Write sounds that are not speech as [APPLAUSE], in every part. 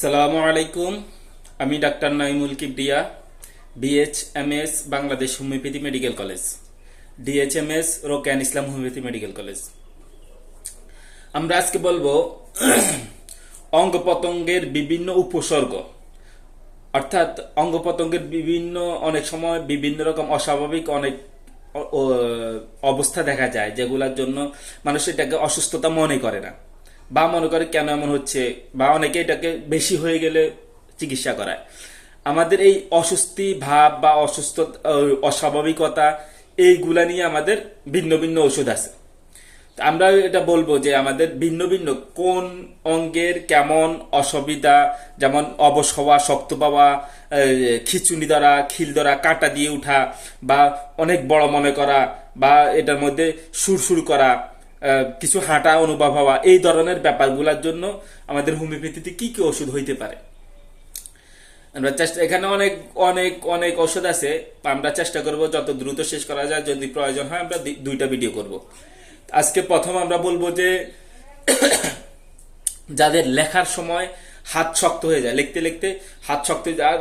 সালামু আলাইকুম। আমি doctor Naimul Kibria BH M Bangladesh homeopathy medical college. DHMS Rokeyan Islam homeopathy medical college. আমরা আজকে বলব অঙ্গ প্রত্যঙ্গের বিভিন্ন উপসর্গ। অর্থাৎ অঙ্গ প্রত্যঙ্গের বিভিন্ন, অনেক সময় বিভিন্ন রকম অস্বাভাবিক অনেক অবস্থা দেখা যায়, যেগুলোর জন্য মানুষ এটাকে অসুস্থতা মনে করে না। বা মনে করে কেন এমন হচ্ছে, বা অনেকে এটাকে বেশি হয়ে গেলে চিকিৎসা করায়। আমাদের এই অস্বস্তি ভাব বা অসুস্থ অস্বাভাবিকতা, এইগুলা নিয়ে আমাদের ভিন্ন ভিন্ন ওষুধ আছে। আমরা এটা বলব যে আমাদের ভিন্ন ভিন্ন কোন অঙ্গের কেমন অসুবিধা, যেমন অবশ হওয়া, শক্ত পাওয়া খিচুনি ধরা, খিল ধরা, কাঁটা দিয়ে উঠা, বা অনেক বড় মনে করা, বা এটার মধ্যে সুরসুর করা কিছু হাঁটা অনুভব হওয়া, এই ধরনের ব্যাপারগুলোর জন্য আমাদের হোমিওপ্যাথিতে কি কি ওষুধ হইতে পারে? আমরা চেষ্টা এখানে অনেক অনেক অনেক ওষুধ আছে। আমরা চেষ্টা করব যত দ্রুত শেষ করা যায়, যদি প্রয়োজন হয় আমরা দুইটা ভিডিও করব। আজকে প্রথম আমরা বলব যে [COUGHS] যাদের লেখার সময় হাত শক্ত হয়ে যায়, লিখতে লিখতে হাত শক্ত আর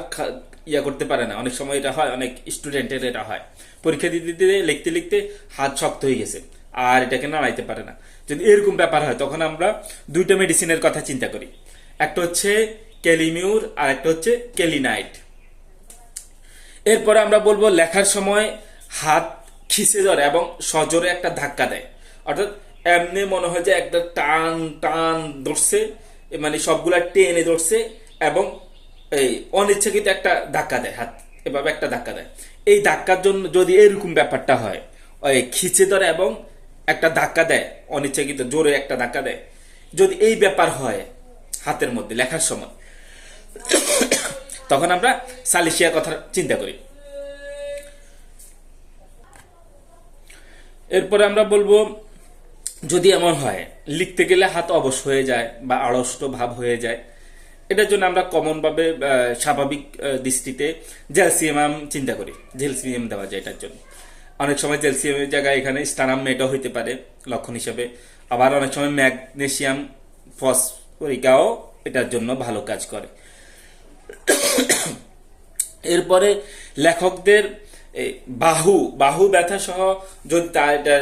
ইয়া করতে পারে না। অনেক সময় এটা হয়, অনেক স্টুডেন্টের এটা হয়। পরীক্ষা দিতে দিতে, লিখতে লিখতে হাত শক্ত হয়ে গেছে। আর এটাকে নাড়াইতে পারে না। যদি এরকম ব্যাপার হয়, তখন আমরা দুইটা মেডিসিনের কথা চিন্তা করি। একটা হচ্ছে ক্যালিমিউর আর একটা হচ্ছে ক্যালিনাইট এরপরে আমরা বলব লেখার সময় হাত খিসে ধরে এবং সজোরে একটা ধাক্কা দেয়। অর্থাৎ এমনি মনে হয় যে একটা টান টান ধরছে মানে সবগুলা টেনে ধরছে এবং এই অনিচ্ছাকৃত একটা ধাক্কা দেয় হাত, এভাবে একটা ধাক্কা দেয়। এই ধাক্কার জন্য যদি এরকম ব্যাপারটা হয় খিচে ধরে এবং একটা ধাক্কা দেয় অনিচ্ছাকৃত জোরে একটা ধাক্কা দেয়। যদি এই ব্যাপার হয় হাতের মধ্যে লেখার সময় তখন আমরা সালিশিয়ার কথা চিন্তা করি। এরপরে আমরা বলব যদি এমন হয় লিখতে গেলে হাত অবশ হয়ে যায় বা আড়ষ্ট ভাব হয়ে যায়। এটার জন্য আমরা কমন ভাবে আহ, স্বাভাবিক দৃষ্টিতে জেলসিয়াম চিন্তা করি জেলসিয়াম দেওয়া যায় এটার জন্য। অনেক সময় জেলসিয়ামের জায়গায় এখানে স্টানাম মেটও হইতে পারে, লক্ষণ হিসেবে। আবার অনেক সময় ম্যাগনেসিয়াম, ফসফরিকাও এটার জন্য ভালো কাজ করে। এরপরে লেখকদের বাহু বাহু ব্যথা সহ যদি তা এটা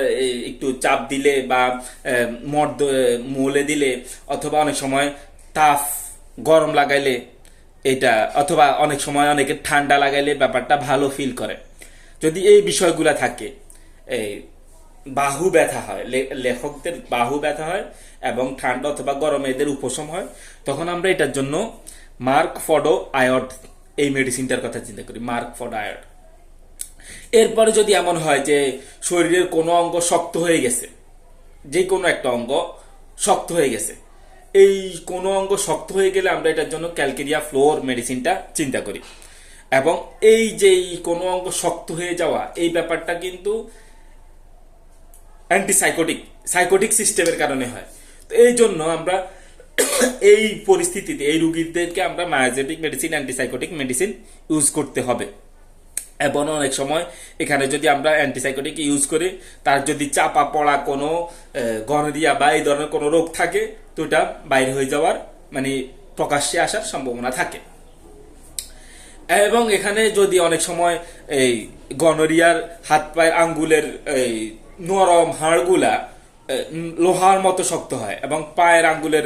একটু চাপ দিলে বা মর্দ মোলে দিলে অথবা অনেক সময় তাফ গরম লাগাইলে এটা, অথবা অনেক সময় অনেকে ঠান্ডা লাগাইলে ব্যাপারটা ভালো ফিল করে। যদি এই বিষয়গুলা থাকে, এই বাহু ব্যথা হয় লেখকদের বাহু ব্যথা হয় এবং ঠান্ডা অথবা গরমে এদের উপশম হয়, তখন আমরা এটার জন্য মার্ক ফডো আয়ড এই মেডিসিনটার কথা চিন্তা করি, মার্ক ফডো আয়ড। এরপরে যদি এমন হয় যে শরীরের কোনো অঙ্গ শক্ত হয়ে গেছে, যে কোনো একটা অঙ্গ শক্ত হয়ে গেছে, এই কোনো অঙ্গ শক্ত হয়ে গেলে আমরা এটার জন্য ক্যালকেরিয়া ফ্লোর মেডিসিনটা চিন্তা করি। এবং এই যে কোনো অঙ্গ শক্ত হয়ে যাওয়া, এই ব্যাপারটা কিন্তু অ্যান্টিসাইকোটিক সাইকোটিক সিস্টেমের কারণে হয়। তো এই জন্য আমরা এই পরিস্থিতিতে, এই রুগীদেরকে আমরা miasmatic medicine antipsychotic medicine use করতে হবে। এবং অনেক সময় এখানে যদি আমরা অ্যান্টিসাইকোটিক ইউজ করি, তার যদি চাপা পড়া কোনো গনরিয়া বা এই ধরনের কোনো রোগ থাকে, তো এটা বাইরে হয়ে যাওয়ার মানে প্রকাশ্যে আসার সম্ভাবনা থাকে। এবং এখানে যদি অনেক সময় এই গনরিয়ার হাত পায়ের আঙ্গুলের এই নরম হাড়গুলা লোহার মতো শক্ত হয় এবং পায়ের আঙ্গুলের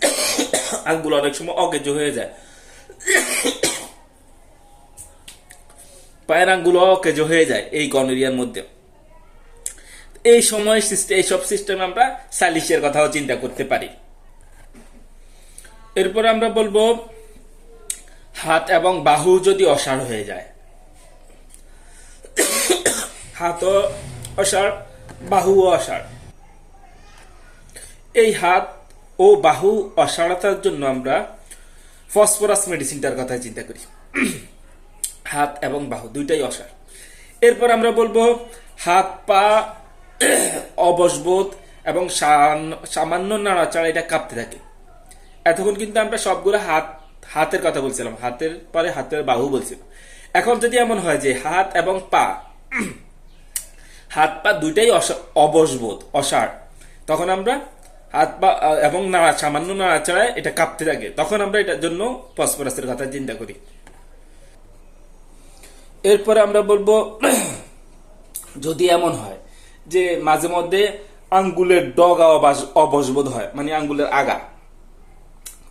[COUGHS] আঙ্গুল অনেক সময় অকেজ হয়ে যায়। পায়ের আঙ্গুল অকেজ হয়ে যায় এই গনরিয়ার মধ্যে। এই সময় সিস্টেম এইসব সিস্টেম আমরা সালিশের কথাও চিন্তা করতে পারি। এরপর আমরা বলব হাত এবং বাহু যদি অসাড় হয়ে যায়। হাতও অসাড় বাহুও অসাড়। এই হাত ও বাহু অসাড়তার জন্য আমরা ফসফরাস মেডিসিনটার কথা চিন্তা করি। হাত এবং বাহু দুইটাই অসার এরপর আমরা বলব হাত, পা অবসবোধ এবং সামান্য নাড়াচাড়া, এটা কাঁপতে থাকে। এতক্ষণ কিন্তু আমরা সবগুলো হাত হাতের কথা বলছিলাম, হাতের পরে হাতের বাহু বলছিলাম। এখন যদি এমন হয় যে হাত এবং পা, হাত পা দুইটাই অবসবোধ অসাড় তখন আমরা হাত পা এবং নাড়া, সামান্য নাড়াচাড়ায় এটা কাঁপতে থাকে। তখন আমরা এটার জন্য ফসফরাসের কথা চিন্তা করি। এরপরে আমরা বলব, যদি এমন হয় যে মাঝে মধ্যে আঙ্গুলের ডগা অবাস- অবসবোধ হয় মানে আঙ্গুলের আগা,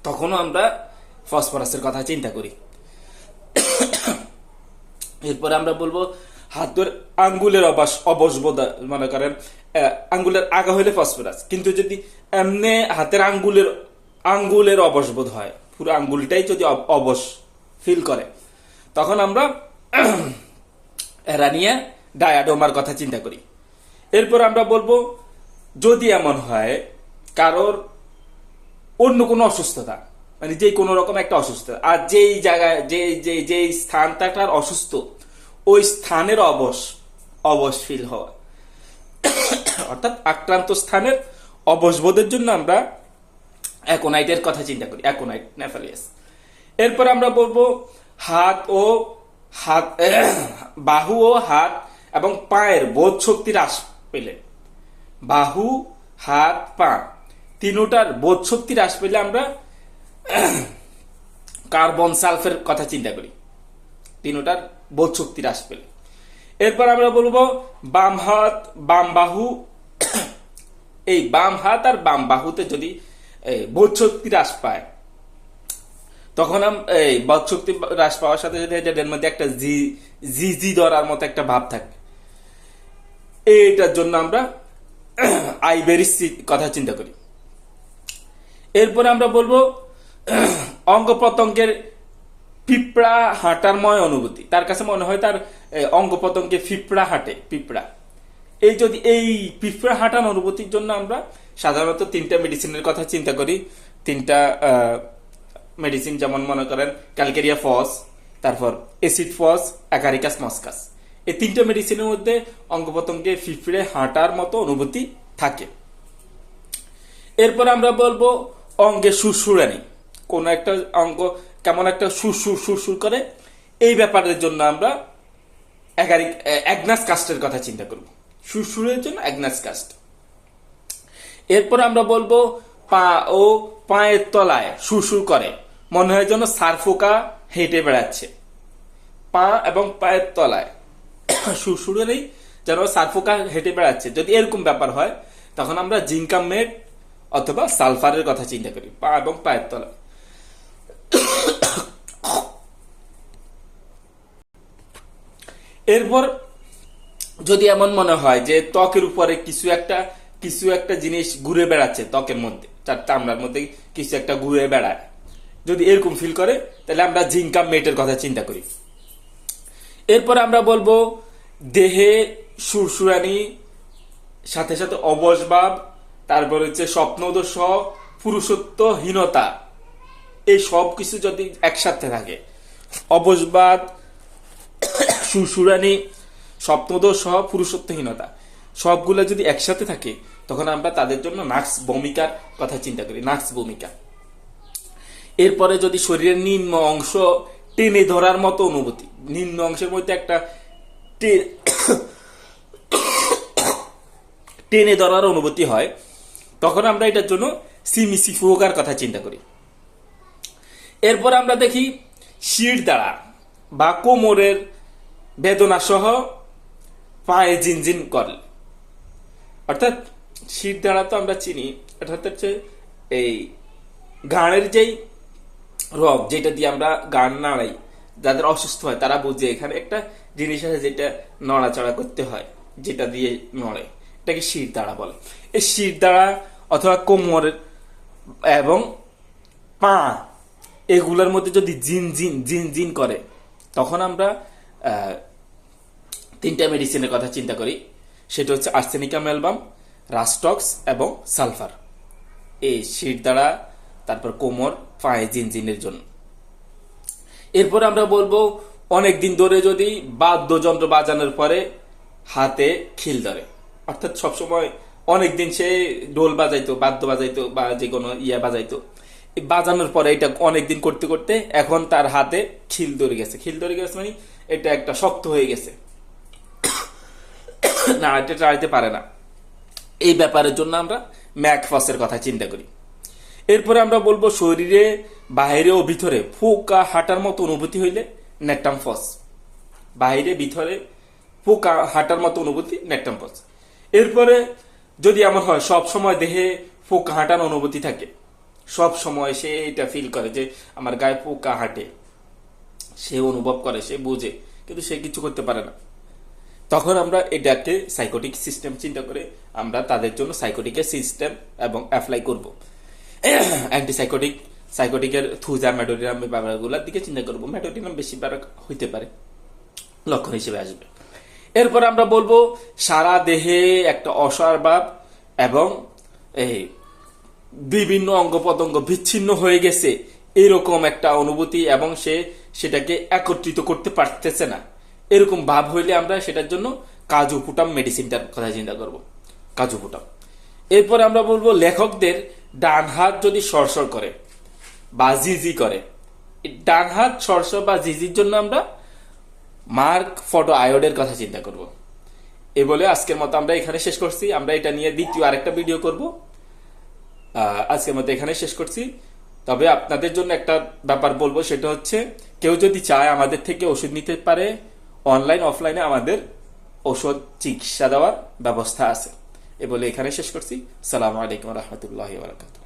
তখনও আমরা ফসফরাসের কথা চিন্তা করি। এরপরে আমরা বলব, হাতের আঙ্গুলের অবাস অবসবোধ মনে করেন আঙ্গুলের আগা হইলে ফসফরাস। কিন্তু যদি এমনি হাতের আঙ্গুলের আঙ্গুলের অবসবোধ হয়, পুরো আঙ্গুলটাই যদি অব- অবশ ফিল করে, তখন আমরা এরা নিয়ে ডায়াডোমার কথা চিন্তা করি। এরপর আমরা বলব, যদি এমন হয়, কারোর অন্য কোনো অসুস্থতা মানে যে কোনো রকম একটা অসুস্থ আর যেই জায়গায় যে যে যে স্থানটার অসুস্থ, ওই স্থানের অবশ অবশ ফিল হওয়া। অর্থাৎ আক্রান্ত স্থানের অবসবোধের জন্য আমরা অ্যাকোনাইটের কথা চিন্তা করি অ্যাকোনাইট নেফালিয়াস। এরপর আমরা বলব হাত ও হাত, বাহু ও হাত এবং পায়ের বোধ শক্তি হ্রাস পেলে। বাহু, হাত, পা, তিনোটার বোধ শক্তি হ্রাস পেলে আমরা [COUGHS] কার্বন সালফের কথা চিন্তা করি। তিনোটার বোধ শক্তি হ্রাস পেলে। এরপর আমরা বলব বাম হাত, বাম বাহু। [COUGHS] এই বাম হাত আর বাম বাহুতে যদি বোধ শক্তি হ্রাস পায়, তখন এই বোধ শক্তি হ্রাস পাওয়ার সাথে সাথে এদের মধ্যে একটা জি জি জি ধরার মতো একটা ভাব থাকে। এইটার জন্য আমরা [COUGHS] আইবেরিস কথা চিন্তা করি। এরপরে আমরা বলব [CLEARS THROAT] অঙ্গ প্রত্যঙ্গের পিঁপড়া হাঁটারময় অনুভূতি। তার কাছে মনে হয় তার অঙ্গ প্রত্যঙ্গে পিঁপড়া হাঁটে, পিঁপড়া। এই যদি এই পিঁপড়া হাঁটার অনুভূতির জন্য আমরা সাধারণত তিনটা মেডিসিনের কথা চিন্তা করি। তিনটা মেডিসিন যেমন মনে করেন ক্যালকেরিয়া ফস, তারপর এসিড ফস, অ্যাকারিকাস মস্কাস। এই তিনটা মেডিসিনের মধ্যে অঙ্গ প্রত্যঙ্গে পিঁপড়ে হাঁটার মতো অনুভূতি থাকে। এরপর আমরা বলব অঙ্গে সুরসুরানি। কোন একটা অঙ্গ কেমন একটা সুরসুর সুরসুর করে। এই ব্যাপারের জন্য আমরা অ্যাগনাস কাস্টের কথা চিন্তা করব। সুরসুরের জন্য অ্যাগনাস কাস্ট এরপর আমরা বলব পা ও পায়ের তলায় সুরসুর করে। মনে হয় যেন সারফোকা হেঁটে বেড়াচ্ছে। পা এবং পায়ের তলায় [COUGHS] সুরসুরে নেই যেন সারফোকা হেঁটে বেড়াচ্ছে। যদি এরকম ব্যাপার হয়, তখন আমরা জিঙ্কাম মেট অথবা সালফারের কথা চিন্তা করি। পা এবং পায়ের তলায়। এরপর যদি এমন মনে হয় যে ত্বকের উপরে কিছু একটা কিছু একটা জিনিস ঘুরে বেড়াচ্ছে ত্বকের মধ্যে তার চামড়ার মধ্যে কিছু একটা ঘুরে বেড়ায়, যদি এরকম ফিল করে, তাহলে আমরা জিঙ্কাম মেটের কথা চিন্তা করি। এরপর আমরা বলব দেহে সুরসুরানি সাথে সাথে অবসভাব তারপর হচ্ছে স্বপ্নদোষ, পুরুষত্বহীনতা। এই সব কিছু যদি একসাথে থাকে, অবসবাদ সুরসুরানি স্বপ্নদোষ সহ পুরুষত্বহীনতা, সবগুলো যদি একসাথে থাকে, তখন আমরা তাদের জন্য নাক্স ভূমিকার কথা চিন্তা করি নাক্স ভূমিকা। এরপরে যদি শরীরের নিম্ন অংশ টেনে ধরার মতো অনুভূতি, নিম্ন অংশের মধ্যে একটা টেনে ধরার অনুভূতি হয়, তখন আমরা এটার জন্য সিমিসি ফুয়োকার কথা চিন্তা করি। এরপর আমরা দেখি শির দ্বারা বা কোমরের বেদনা সহ পায়ে জিনজিন করে অর্থাৎ শির দ্বারা তো আমরা চিনি অর্থাৎ হচ্ছে এই গানের যেই রগ যেটা দিয়ে আমরা গান নাড়াই, যাদের অসুস্থ হয় তারা বুঝে। এখানে একটা জিনিস আছে যেটা নড়াচড়া করতে হয়, যেটা দিয়ে নড়ে, এটাকে শির দ্বারা বলে। এই শির দ্বারা অথবা কোমরের এবং পা এগুলোর মধ্যে যদি জিন জিন জিন জিন করে, তখন আমরা তিনটা মেডিসিনের কথা চিন্তা করি। সেটা হচ্ছে আর্সেনিকাম অ্যালবাম রাস্টক্স এবং সালফার এই শীত দ্বারা, তারপর কোমর, পায়ে জিনজিনের জন্য। এরপর আমরা বলব অনেক দিন ধরে যদি বাদ্যযন্ত্র বাজানোর পরে হাতে খিল ধরে। অর্থাৎ সবসময় অনেক দিন সে ডোল বাজাইতো, বাদ্য বাজাইতো বা যে কোনো ইয়া বাজাইতো। বাজানোর পরে এটা অনেক দিন করতে করতে এখন তার হাতে খিল ধরে গেছে। খিল ধরে গেছে মানে এটা একটা শক্ত হয়ে গেছে। [COUGHS] না, এটা চাইতে পারে না। এই ব্যাপারের জন্য আমরা ম্যাকফসের কথা চিন্তা করি। এরপরে আমরা বলব শরীরে বাইরে ও ভিতরে ফুকা হাঁটার মতো অনুভূতি হইলে নেকটাম ফস বাইরে ভিতরে পোকা হাঁটার মতো অনুভূতি নেকটাম ফস এরপরে যদি এমন হয় সব সময় দেহে পোকা হাঁটার অনুভূতি থাকে। সব সময় সে এটা ফিল করে যে আমার গায়ে পোকা হাঁটে। সে অনুভব করে, সে বুঝে, কিন্তু সে কিছু করতে পারে না। তখন আমরা এটাকে সাইকোটিক সিস্টেম চিন্তা করে আমরা তাদের জন্য সাইকোটিকের সিস্টেম এবং অ্যাপ্লাই করব। অ্যান্টিসাইকোটিক সাইকোটিকের থুজা ম্যাডোরিনাম ব্যাপারগুলোর দিকে চিন্তা করব। ম্যাডোরিনাম বেশি হইতে পারে লক্ষণ হিসেবে আসবে। এরপর আমরা বলব সারা দেহে একটা অসার ভাব এবং এই বিভিন্ন অঙ্গ প্রত্যঙ্গ বিচ্ছিন্ন হয়ে গেছে। এরকম একটা অনুভূতি এবং সে সেটাকে একত্রিত করতে পারতেছে না। এরকম ভাব হইলে আমরা সেটার জন্য কাজু ফুটাম মেডিসিনটার কথা চিন্তা করব। কাজু ফুটাম। এরপর আমরা বলব লেখকদের ডান হাত যদি সরসর করে বা জিজি করে। ডান হাত সরসর বা জিজির জন্য আমরা মার্ক ফটো আয়োডের কথা চিন্তা করব। এ বলে আজকের মতো আমরা এখানে শেষ করছি। আমরা এটা নিয়ে দ্বিতীয় আরেকটা ভিডিও করব। আজকের আমাদের এখানে শেষ করছি। তবে আপনাদের জন্য একটা ব্যাপার বলব, সেটা হচ্ছে, কেউ যদি চায় আমাদের থেকে ওষুধ নিতে পারে অনলাইন অফলাইনে আমাদের ওষুধ চিকিৎসা দেওয়ার ব্যবস্থা আছে। এ বলে এখানে শেষ করছি। সালামু আলাইকুম রহমতুল্লাহ বারকাত